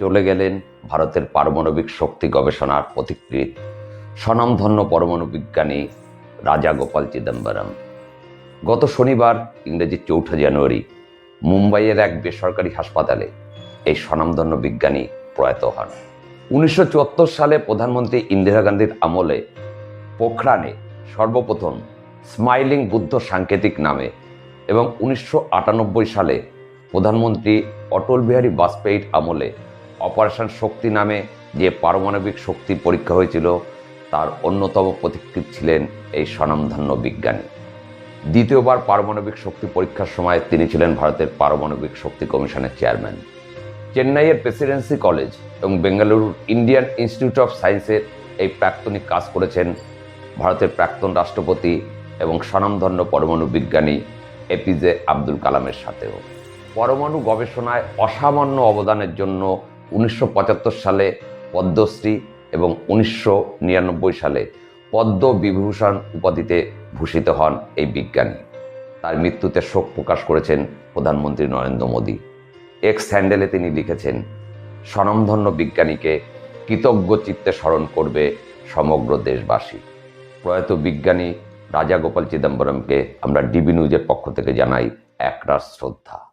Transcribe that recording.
চলে গেলেন ভারতের পারমাণবিক শক্তি গবেষণার পথিকৃৎ স্বনামধন্য পরমাণু বিজ্ঞানী রাজা গোপাল চিদম্বরম। গত শনিবার, ইংরেজি চৌঠা জানুয়ারি, মুম্বাইয়ের এক বেসরকারি হাসপাতালে এই স্বনামধন্য বিজ্ঞানী প্রয়াত হন। উনিশশো চুয়াত্তর সালে প্রধানমন্ত্রী ইন্দিরা গান্ধীর আমলে পোখরানে সর্বপ্রথম স্মাইলিং বুদ্ধ সাংকেতিক নামে এবং উনিশশো আটানব্বই সালে প্রধানমন্ত্রী অটল বিহারী বাজপেয়ীর আমলে অপারেশন শক্তি নামে যে পারমাণবিক শক্তি পরীক্ষা হয়েছিল, তার অন্যতম পথিকৃৎ ছিলেন এই স্বনামধন্য বিজ্ঞানী। দ্বিতীয়বার পারমাণবিক শক্তি পরীক্ষার সময় তিনি ছিলেন ভারতের পারমাণবিক শক্তি কমিশনের চেয়ারম্যান। চেন্নাইয়ের প্রেসিডেন্সি কলেজ এবং বেঙ্গালুরুর ইন্ডিয়ান ইনস্টিটিউট অফ সায়েন্সের এই প্রাক্তনিক কাজ করেছেন ভারতের প্রাক্তন রাষ্ট্রপতি এবং স্বনামধন্য পরমাণু বিজ্ঞানী এপিজে আব্দুল কালামের সাথেও। পরমাণু গবেষণায় অসামান্য অবদানের জন্য উনিশশো পঁচাত্তর সালে পদ্মশ্রী এবং উনিশশো নিরানব্বই সালে পদ্ম বিভূষণ উপাধিতে ভূষিত হন এই বিজ্ঞানী। তার মৃত্যুতে শোক প্রকাশ করেছেন প্রধানমন্ত্রী নরেন্দ্র মোদী। এক্স হ্যান্ডেলে তিনি লিখেছেন, স্বনামধন্য বিজ্ঞানীকে কৃতজ্ঞ চিত্তে স্মরণ করবে সমগ্র দেশবাসী। প্রয়াত বিজ্ঞানী রাজা গোপাল চিদম্বরমকে আমরা ডিবি নিউজের পক্ষ থেকে জানাই একরাশ শ্রদ্ধা।